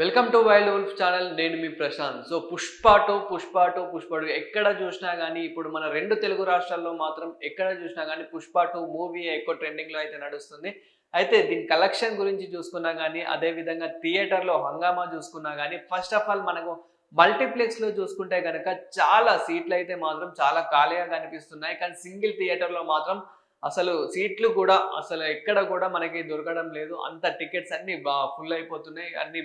Welcome to wild wolf channel నేను మీ Prashanth. So Pushpa two Pushpa two Pushpa two ఎక్కడ చూసినా కానీ ఇప్పుడు మన రెండు తెలుగు రాష్ట్రాల్లో మాత్రం ఎక్కడ చూసినా కానీ పుష్ప టు మూవీ ఎక్కువ ట్రెండింగ్లో అయితే నడుస్తుంది. అయితే దీని కలెక్షన్ గురించి చూసుకున్నా కానీ అదేవిధంగా థియేటర్లో హంగామా చూసుకున్నా కానీ ఫస్ట్ ఆఫ్ ఆల్ మనకు మల్టీప్లెక్స్లో చూసుకుంటే కనుక చాలా సీట్లు అయితే మాత్రం చాలా ఖాళీగా కనిపిస్తున్నాయి. కానీ సింగిల్ థియేటర్లో మాత్రం అసలు సీట్లు కూడా అసలు ఎక్కడ కూడా మనకి దొరకడం లేదు. అంత టికెట్స్ అన్ని ఫుల్ అయిపోతున్నాయి. అన్ని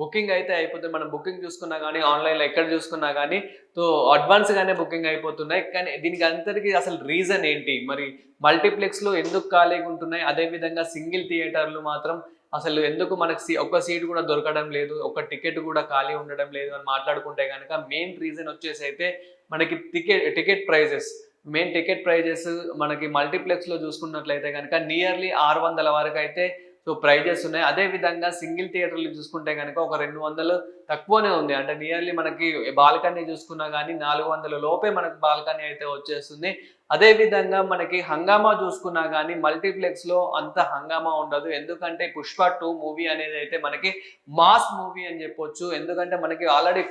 బుకింగ్ అయితే అయిపోతుంది. మనం బుకింగ్ చూసుకున్నా కానీ ఆన్లైన్లో ఎక్కడ చూసుకున్నా కానీ సో అడ్వాన్స్గానే బుకింగ్ అయిపోతున్నాయి. కానీ దీనికి అందరికీ అసలు రీజన్ ఏంటి? మరి మల్టీప్లెక్స్లో ఎందుకు ఖాళీగా ఉంటున్నాయి? అదేవిధంగా సింగిల్ థియేటర్లు మాత్రం అసలు ఎందుకు మనకు సీ ఒక్క సీట్ కూడా దొరకడం లేదు ఒక టికెట్ కూడా ఖాళీ ఉండడం లేదు అని మాట్లాడుకుంటే కనుక మెయిన్ రీజన్ వచ్చేసి అయితే మనకి ticket ticket prices. Main ticket prices మనకి మల్టీప్లెక్స్లో చూసుకున్నట్లయితే కనుక నియర్లీ ఆరు వందల వరకు అయితే సో ప్రైజెస్ ఉన్నాయి అదే విధంగా సింగిల్ థియేటర్లు చూసుకుంటే కనుక ఒక రెండు వందలు తక్కువనే ఉంది. అంటే నియర్లీ మనకి బాల్కనీ చూసుకున్నా కానీ నాలుగు వందల లోపే మనకి బాల్కనీ అయితే వచ్చేస్తుంది. అదే విధంగా మనకి హంగామా చూసుకున్నా కానీ మల్టీప్లెక్స్లో అంత హంగామా ఉండదు. ఎందుకంటే పుష్ప టూ మూవీ అనేది అయితే మనకి మాస్ మూవీ అని చెప్పొచ్చు. ఎందుకంటే మనకి ఆల్రెడీ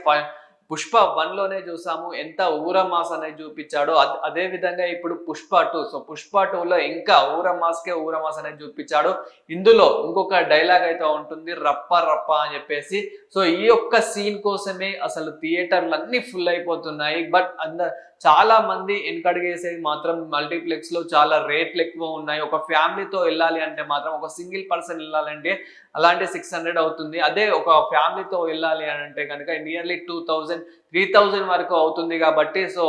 పుష్ప వన్లోనే చూసాము. ఎంత ఊరమాస్ అనేది చూపించాడో. అద్- అదే విధంగా ఇప్పుడు Pushpa two. So Pushpa two లో ఇంకా ఊరమాస్కే ఊరమాస్ అనేది చూపించాడు. ఇందులో ఇంకొక డైలాగ్ అయితే ఉంటుంది. రప్ప రప్ప అని చెప్పేసి. సో ఈ యొక్క సీన్ కోసమే అసలు థియేటర్లు అన్ని ఫుల్ అయిపోతున్నాయి. బట్ అంద చాలా మంది వెనకడిగేసేది మాత్రం మల్టీప్లెక్స్లో చాలా రేట్లు ఎక్కువ ఉన్నాయి. ఒక ఫ్యామిలీతో వెళ్ళాలి అంటే మాత్రం ఒక సింగిల్ పర్సన్ వెళ్ళాలంటే అలాంటి సిక్స్ హండ్రెడ్ అవుతుంది. అదే ఒక ఫ్యామిలీతో వెళ్ళాలి అని అంటే కనుక nearly two thousand three thousand వరకు అవుతుంది కాబట్టి సో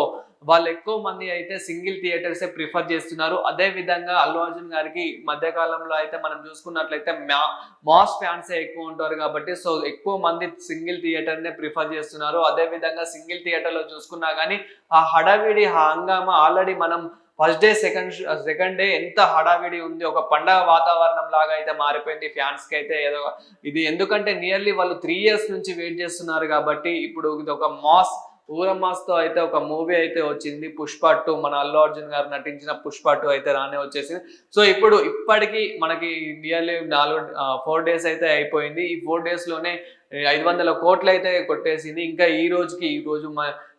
వాళ్ళు ఎక్కువ మంది అయితే సింగిల్ థియేటర్సే ప్రిఫర్ చేస్తున్నారు. అదే విధంగా అల్లు అర్జున్ గారికి మధ్య కాలంలో అయితే మనం చూసుకున్నట్లయితే మాస్ ఫ్యాన్సే ఎక్కువ ఉంటారు కాబట్టి సో ఎక్కువ మంది సింగిల్ థియేటర్నే ప్రిఫర్ చేస్తున్నారు. అదే విధంగా సింగిల్ థియేటర్లో చూసుకున్నా కానీ ఆ హడావిడి ఆ హంగామా ఆల్రెడీ మనం first day second second day ఎంత హడావిడి ఉంది. ఒక పండగ వాతావరణం లాగా అయితే మారిపోయింది. ఫ్యాన్స్కి అయితే ఏదో ఇది. ఎందుకంటే నియర్లీ వాళ్ళు త్రీ ఇయర్స్ నుంచి వెయిట్ చేస్తున్నారు కాబట్టి ఇప్పుడు ఇది ఒక మాస్ ఊరమ్మాస్తో అయితే ఒక మూవీ అయితే వచ్చింది. పుష్ప టూ మన అల్లు అర్జున్ గారు నటించిన పుష్ప టూ అయితే రానే వచ్చేసింది. సో ఇప్పుడు ఇప్పటికీ మనకి నియర్లీ నాలుగు ఫోర్ డేస్ అయితే అయిపోయింది. ఈ ఫోర్ డేస్లోనే ఐదు వందల కోట్లు అయితే కొట్టేసింది. ఇంకా ఈ రోజుకి ఈ రోజు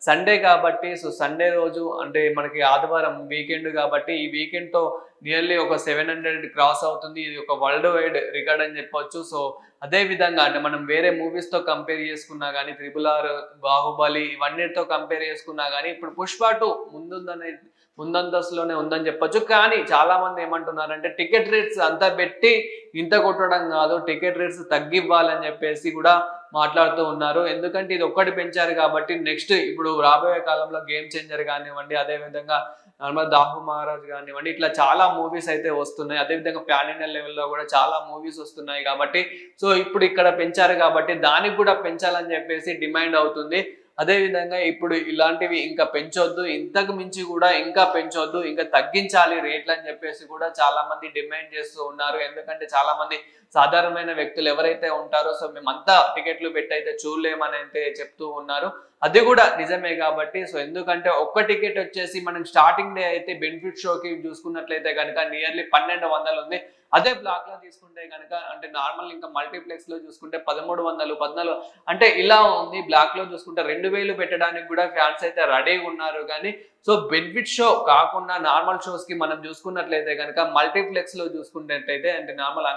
సండే కాబట్టి సో సండే రోజు అంటే మనకి ఆదివారం వీకెండ్ కాబట్టి ఈ వీకెండ్తో నియర్లీ ఒక సెవెన్ హండ్రెడ్ క్రాస్ అవుతుంది. ఇది ఒక వరల్డ్ వైడ్ రికార్డ్ అని చెప్పొచ్చు. సో అదే విధంగా అంటే మనం వేరే మూవీస్తో కంపేర్ చేసుకున్నా కానీ త్రిబుల్ ఆర్ బాహుబలి ఇవన్నిటితో కంపేర్ చేసుకున్నా కానీ ఇప్పుడు పుష్ప టూ ముందుందనే ముందంతస్తులోనే ఉందని చెప్పొచ్చు. కానీ చాలా మంది ఏమంటున్నారంటే టికెట్ రేట్స్ అంతా పెట్టి ఇంత కొట్టడం కాదు టికెట్ రేట్స్ తగ్గివ్వాలని చెప్పేసి కూడా మాట్లాడుతూ ఉన్నారు. ఎందుకంటే ఇది ఒక్కటి పెంచారు కాబట్టి నెక్స్ట్ ఇప్పుడు రాబోయే కాలంలో గేమ్ చేంజర్ కానివ్వండి అదే విధంగా నార్మల్ దాహు మహారాజ్ కానివ్వండి ఇట్లా చాలా మూవీస్ అయితే వస్తున్నాయి. అదేవిధంగా ప్యాన్ ఇండియా లెవెల్లో కూడా చాలా మూవీస్ వస్తున్నాయి కాబట్టి సో ఇప్పుడు ఇక్కడ పెంచారు కాబట్టి దానికి కూడా పెంచాలని చెప్పేసి డిమాండ్ అవుతుంది. అదేవిధంగా ఇప్పుడు ఇలాంటివి ఇంకా పెంచొద్దు. ఇంతకు మించి కూడా ఇంకా పెంచొద్దు. ఇంకా తగ్గించాలి రేట్లు అని చెప్పేసి కూడా చాలా మంది డిమాండ్ చేస్తూ ఉన్నారు. ఎందుకంటే చాలా మంది సాధారణమైన వ్యక్తులు ఎవరైతే ఉంటారో సో మేమంతా టికెట్లు పెట్టి అయితే చూడలేమని అయితే చెప్తూ ఉన్నారు. అది కూడా నిజమే కాబట్టి సో ఎందుకంటే ఒక్క టికెట్ వచ్చేసి మనం స్టార్టింగ్ డే అయితే బెనిఫిట్ షోకి చూసుకున్నట్లయితే కనుక నియర్లీ పన్నెండు వందలు ఉంది. అదే బ్లాక్లో తీసుకుంటే కనుక అంటే నార్మల్ ఇంకా మల్టీప్లెక్స్లో చూసుకుంటే పదమూడు వందలు పద్నాలుగు అంటే ఇలా ఉంది. బ్లాక్లో చూసుకుంటే రెండు వేలు పెట్టడానికి కూడా ఫ్యాన్స్ అయితే రెడీగా ఉన్నారు కానీ సో బెనిఫిట్ షో కాకుండా నార్మల్ షోస్కి మనం చూసుకున్నట్లయితే కనుక మల్టీప్లెక్స్లో చూసుకున్నట్లయితే అంటే నార్మల్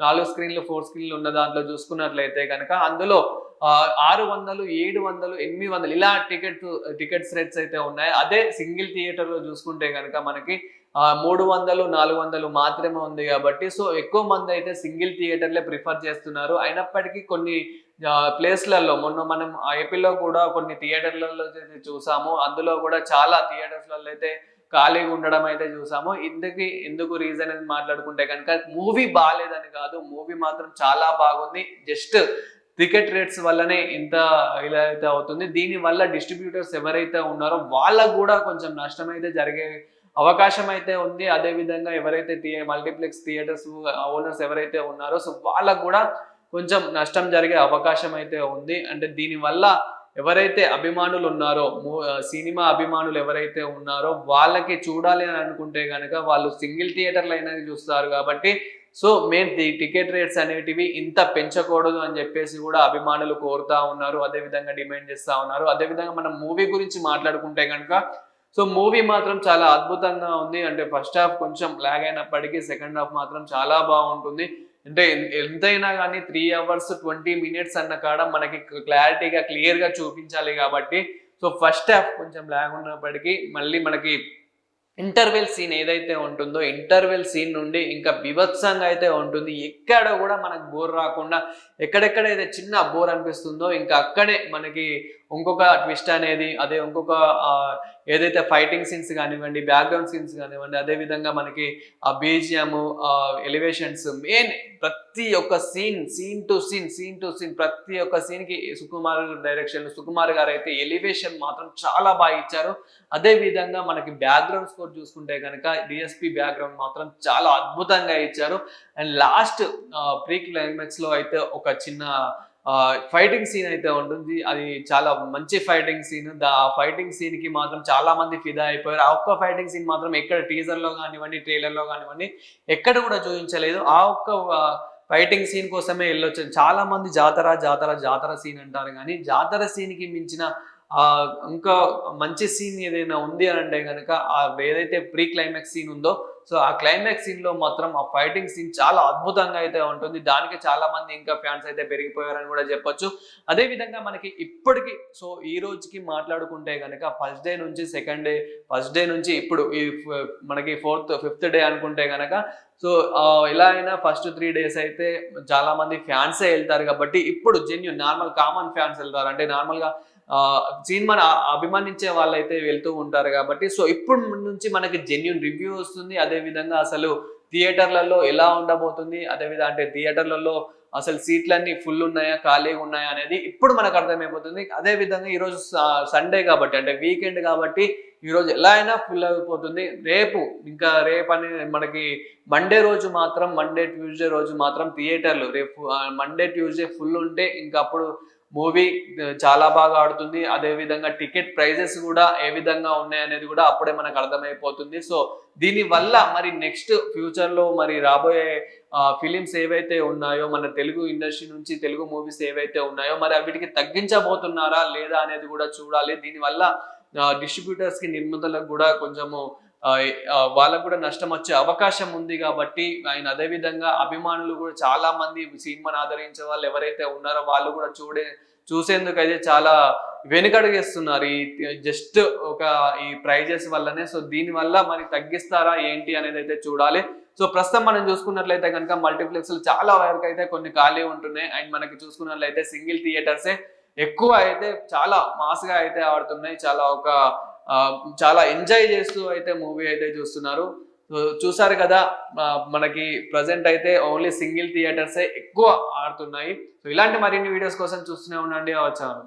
నాలుగు స్క్రీన్లు ఫోర్ స్క్రీన్లు ఉన్న దాంట్లో చూసుకున్నట్లయితే కనుక అందులో ఆరు వందలు ఏడు వందలు ఎనిమిది వందలు ఇలా టికెట్ టికెట్స్ రేట్స్ అయితే ఉన్నాయి. అదే సింగిల్ థియేటర్లో చూసుకుంటే కనుక మనకి మూడు వందలు నాలుగు వందలు మాత్రమే ఉంది కాబట్టి సో ఎక్కువ మంది అయితే సింగిల్ థియేటర్లే ప్రిఫర్ చేస్తున్నారు. అయినప్పటికీ కొన్ని ప్లేస్లలో మొన్న మనం ఏపీలో కూడా కొన్ని థియేటర్లలో చూసాము. అందులో కూడా చాలా థియేటర్స్లలో అయితే ఖాళీగా ఉండడం అయితే చూసాము. ఇందుకు ఎందుకు రీజన్ అని మాట్లాడుకుంటే కనుక మూవీ బాగాలేదని కాదు మూవీ మాత్రం చాలా బాగుంది. జస్ట్ టికెట్ రేట్స్ వల్లనే ఇంత ఇలా అయితే అవుతుంది. దీని వల్ల డిస్ట్రిబ్యూటర్స్ ఎవరైతే ఉన్నారో వాళ్ళకు కూడా కొంచెం నష్టం అయితే జరిగే అవకాశం అయితే ఉంది. అదే విధంగా ఎవరైతే థియే మల్టీప్లెక్స్ థియేటర్స్ ఓనర్స్ ఎవరైతే ఉన్నారో సో వాళ్ళకు కూడా కొంచెం నష్టం జరిగే అవకాశం అయితే ఉంది. అంటే దీని వల్ల ఎవరైతే అభిమానులు ఉన్నారో మూ- సినిమా అభిమానులు ఎవరైతే ఉన్నారో వాళ్ళకి చూడాలి అని అనుకుంటే కనుక వాళ్ళు సింగిల్ థియేటర్లు అయినా చూస్తారు కాబట్టి సో మెయిన్ టికెట్ రేట్స్ అనేటివి ఇంత పెంచకూడదు అని చెప్పేసి కూడా అభిమానులు కోరుతా ఉన్నారు. అదే విధంగా డిమాండ్ చేస్తూ ఉన్నారు. అదే విధంగా మనం మూవీ గురించి మాట్లాడుకుంటే కనుక సో మూవీ మాత్రం చాలా అద్భుతంగా ఉంది. అంటే ఫస్ట్ హాఫ్ కొంచెం లాగ్ అయినప్పటికీ సెకండ్ హాఫ్ మాత్రం చాలా బాగుంటుంది. అంటే ఎంతైనా కానీ త్రీ అవర్స్ ట్వంటీ మినిట్స్ అన్న కాడ మనకి క్లారిటీగా క్లియర్గా చూపించాలి కాబట్టి సో ఫస్ట్ హాఫ్ కొంచెం లాగ్ ఉన్నప్పటికీ మళ్ళీ మనకి ఇంటర్వెల్ సీన్ ఏదైతే ఉంటుందో ఇంటర్వెల్ సీన్ నుండి ఇంకా బిభత్సంగా అయితే ఉంటుంది. ఎక్కడ కూడా మనకు బోర్ రాకుండా ఎక్కడెక్కడైతే చిన్న బోర్ అనిపిస్తుందో ఇంకా అక్కడే మనకి ఇంకొక ట్విస్ట్ అనేది అదే ఇంకొక ఏదైతే ఫైటింగ్ సీన్స్ కానివ్వండి బ్యాక్గ్రౌండ్ సీన్స్ కానివ్వండి అదే విధంగా మనకి ఆ బీజిఎం ఎలివేషన్స్ మెయిన్ ప్రతి ఒక్క scene scene to scene scene to scene ప్రతి ఒక్క సీన్కి సుకుమార్ డైరెక్షన్ సుకుమార్ గారు అయితే ఎలివేషన్ మాత్రం చాలా బాగా ఇచ్చారు. అదే విధంగా మనకి బ్యాక్గ్రౌండ్ స్కోర్ చూసుకుంటే కనుక డిఎస్పి బ్యాక్గ్రౌండ్ మాత్రం చాలా అద్భుతంగా ఇచ్చారు. అండ్ లాస్ట్ ప్రీ క్లైమాక్స్లో అయితే ఒక చిన్న ఫైటింగ్ సీన్ అయితే ఉంటుంది. అది చాలా మంచి ఫైటింగ్ సీన్ ఆ ఫైటింగ్ సీన్కి మాత్రం చాలా మంది ఫిదా అయిపోయారు. ఆ ఒక్క ఫైటింగ్ సీన్ మాత్రం ఎక్కడ టీజర్లో కానివ్వండి ట్రైలర్లో కానివ్వండి ఎక్కడ కూడా చూపించలేదు. ఆ ఒక్క ఫైటింగ్ సీన్ కోసమే వెళ్ళొచ్చు చాలా మంది జాతర జాతర జాతర సీన్ అంటారు. కానీ జాతర సీన్కి మించిన ఇంకా మంచి సీన్ ఏదైనా ఉంది అని అంటే కనుక ఆ ఏదైతే ప్రీ క్లైమాక్స్ సీన్ ఉందో సో ఆ క్లైమాక్స్ సీన్లో మాత్రం ఆ ఫైటింగ్ సీన్ చాలా అద్భుతంగా అయితే ఉంటుంది. దానికి చాలా మంది ఇంకా ఫ్యాన్స్ అయితే పెరిగిపోయారని కూడా చెప్పొచ్చు. అదే విధంగా మనకి ఇప్పటికి సో ఈ రోజుకి మాట్లాడుకుంటే కనుక ఫస్ట్ డే నుంచి సెకండ్ డే ఫస్ట్ డే నుంచి ఇప్పుడు ఈ మనకి ఫోర్త్ ఫిఫ్త్ డే అనుకుంటే కనుక సో ఎలా అయినా ఫస్ట్ త్రీ డేస్ అయితే చాలా మంది ఫ్యాన్సే వెళ్తారు కాబట్టి ఇప్పుడు జెన్యున్ నార్మల్ కామన్ ఫ్యాన్స్ వెళ్తారు. అంటే నార్మల్గా సినిమాని ఆ- అభిమానించే వాళ్ళైతే వెళ్తూ ఉంటారు కాబట్టి సో ఇప్పుడు నుంచి మనకి జెన్యున్ రివ్యూ వస్తుంది. అదే విధంగా అసలు థియేటర్లలో ఎలా ఉండబోతుంది? అదేవిధంగా అంటే థియేటర్లలో అసలు సీట్లన్నీ ఫుల్ ఉన్నాయా ఖాళీగా ఉన్నాయా అనేది ఇప్పుడు మనకు అర్థమైపోతుంది. అదే విధంగా ఈరోజు సండే కాబట్టి అంటే వీకెండ్ కాబట్టి ఈరోజు ఎలా అయినా ఫుల్ అయిపోతుంది. రేపు ఇంకా రేపు అని మనకి మండే రోజు మాత్రం మండే ట్యూస్డే రోజు మాత్రం థియేటర్లు రేపు మండే ట్యూస్డే ఫుల్ ఉంటే ఇంకా అప్పుడు మూవీ చాలా బాగా ఆడుతుంది. అదేవిధంగా టికెట్ ప్రైజెస్ కూడా ఏ విధంగా ఉన్నాయి అనేది కూడా అప్పుడే మనకు అర్థమైపోతుంది. సో దీని వల్ల మరి నెక్స్ట్ ఫ్యూచర్లో మరి రాబోయే ఫిలిమ్స్ ఏవైతే ఉన్నాయో మన తెలుగు ఇండస్ట్రీ నుంచి తెలుగు మూవీస్ ఏవైతే ఉన్నాయో మరి వీటికి తగ్గించబోతున్నారా లేదా అనేది కూడా చూడాలి. దీనివల్ల డిస్ట్రిబ్యూటర్స్కి నిర్మాతలకు కూడా కొంచెము వాళ్ళకు కూడా నష్టం వచ్చే అవకాశం ఉంది కాబట్టి ఆయన అదే విధంగా అభిమానులు కూడా చాలా మంది సినిమాను ఆదరించే వాళ్ళు ఎవరైతే ఉన్నారో వాళ్ళు కూడా చూడే చూసేందుకు అయితే చాలా వెనుకడుగేస్తున్నారు. ఈ జస్ట్ ఒక ఈ ప్రైజెస్ వల్లనే సో దీని వల్ల మరి తగ్గిస్తారా ఏంటి అనేది అయితే చూడాలి. సో ప్రస్తుతం మనం చూసుకున్నట్లయితే కనుక మల్టీప్లెక్స్ చాలా వరకు అయితే కొన్ని ఖాళీ ఉంటున్నాయి. అండ్ మనకి చూసుకున్నట్లయితే సింగిల్ థియేటర్సే ఎక్కువ అయితే చాలా మాస్గా అయితే ఆడుతున్నాయి. చాలా ఒక చాలా ఎంజాయ్ చేస్తూ అయితే మూవీ అయితే చూస్తున్నారు. చూసారు కదా మనకి ప్రజెంట్ అయితే ఓన్లీ సింగిల్ థియేటర్సే ఎక్కువ ఆడుతున్నాయి. సో ఇలాంటి మరిన్ని వీడియోస్ కోసం చూస్తూనే ఉండండి. వచ్చాను